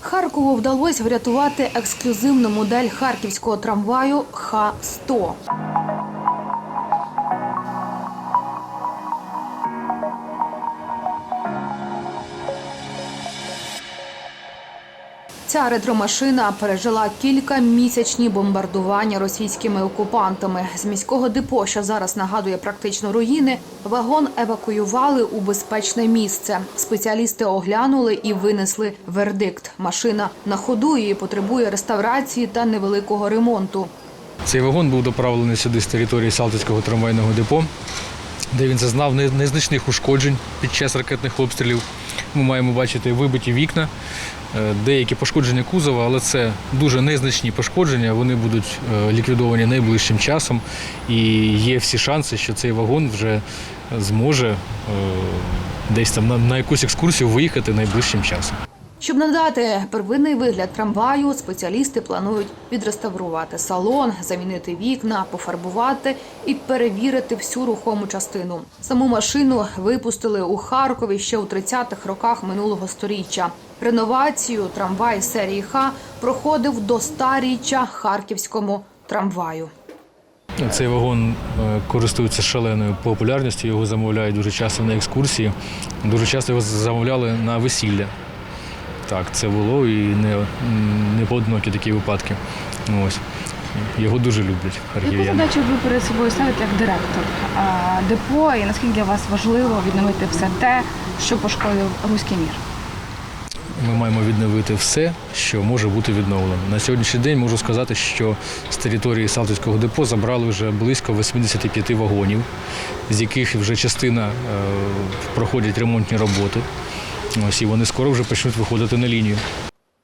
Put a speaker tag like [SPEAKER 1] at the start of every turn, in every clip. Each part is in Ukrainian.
[SPEAKER 1] Харкову вдалося врятувати ексклюзивну модель харківського трамваю Х-100. Ця ретромашина пережила кілька місячні бомбардування російськими окупантами. З міського депо, що зараз нагадує практично руїни, вагон евакуювали у безпечне місце. Спеціалісти оглянули і винесли вердикт. Машина на ходу і потребує реставрації та невеликого ремонту.
[SPEAKER 2] Цей вагон був доправлений сюди з території Салтицького трамвайного депо, де він зазнав незначних ушкоджень під час ракетних обстрілів. Ми маємо бачити вибиті вікна, деякі пошкодження кузова, але це дуже незначні пошкодження. Вони будуть е, ліквідовані найближчим часом. І є всі шанси, що цей вагон вже зможе е, десь там на якусь екскурсію виїхати найближчим часом.
[SPEAKER 1] Щоб надати первинний вигляд трамваю, спеціалісти планують відреставрувати салон, замінити вікна, пофарбувати і перевірити всю рухому частину. Саму машину випустили у Харкові ще у 30-х роках минулого сторіччя. Реновацію трамвай серії Х проходив до старіччя харківському трамваю.
[SPEAKER 2] Цей вагон е, користується шаленою популярністю, його замовляють дуже часто на екскурсії. Дуже часто його замовляли на весілля. Так, це було і не, не поодинокі такі випадки. Ось. Його дуже люблять
[SPEAKER 3] Яку задачу ви перед собою ставите як директор а, депо і наскільки для вас важливо відновити все те, що пошкодив руський мір?
[SPEAKER 2] Ми маємо відновити все, що може бути відновлено. На сьогоднішній день можу сказати, що з території Салтівського депо забрали вже близько 85 вагонів, з яких вже частина е, проходять ремонтні роботи. Ось і вони скоро вже почнуть виходити на лінію.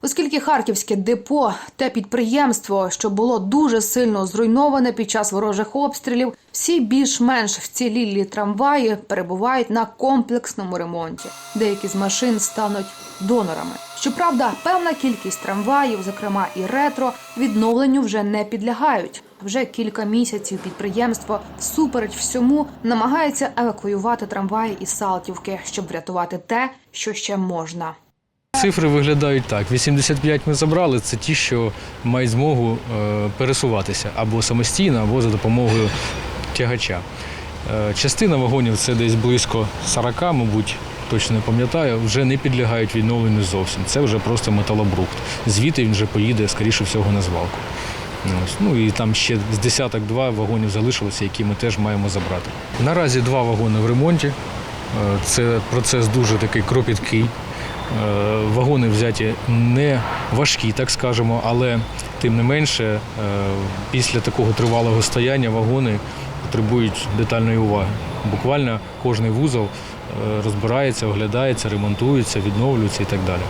[SPEAKER 1] Оскільки харківське депо те підприємство, що було дуже сильно зруйноване під час ворожих обстрілів, всі більш-менш вцілілі трамваї перебувають на комплексному ремонті. Деякі з машин стануть донорами. Щоправда, певна кількість трамваїв, зокрема і ретро, відновленню вже не підлягають. Вже кілька місяців підприємство всупереч всьому намагається евакуювати трамваї із Салтівки, щоб врятувати те, що ще можна.
[SPEAKER 2] Цифри виглядають так: 85 ми забрали. Це ті, що мають змогу е, пересуватися або самостійно, або за допомогою тягача. Е, Частина вагонів це десь близько 40, мабуть, точно не пам'ятаю, вже не підлягають відновленню зовсім. Це вже просто металобрухт. Звідти він вже поїде, скоріше всього, на звалку. Ось. Ну і там ще з десяток два вагонів залишилося, які ми теж маємо забрати. Наразі два вагони в ремонті. Е, Це процес дуже такий кропіткий. Е, Вагони взяті не важкі, так скажемо, але тим не менше, е, після такого тривалого стояння вагони потребують детальної уваги. Буквально кожний вузол розбирається, оглядається, ремонтується, відновлюється і так далі.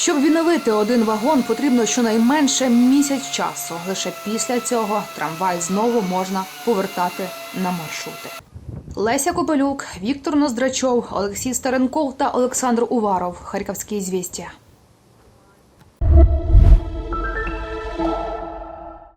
[SPEAKER 1] Щоб відновити один вагон, потрібно щонайменше місяць часу. Лише після цього трамвай знову можна повертати на маршрути. Леся Копелюк, Віктор Ноздрачов, Олексій Старенков та Олександр Уваров. Харківські звістя.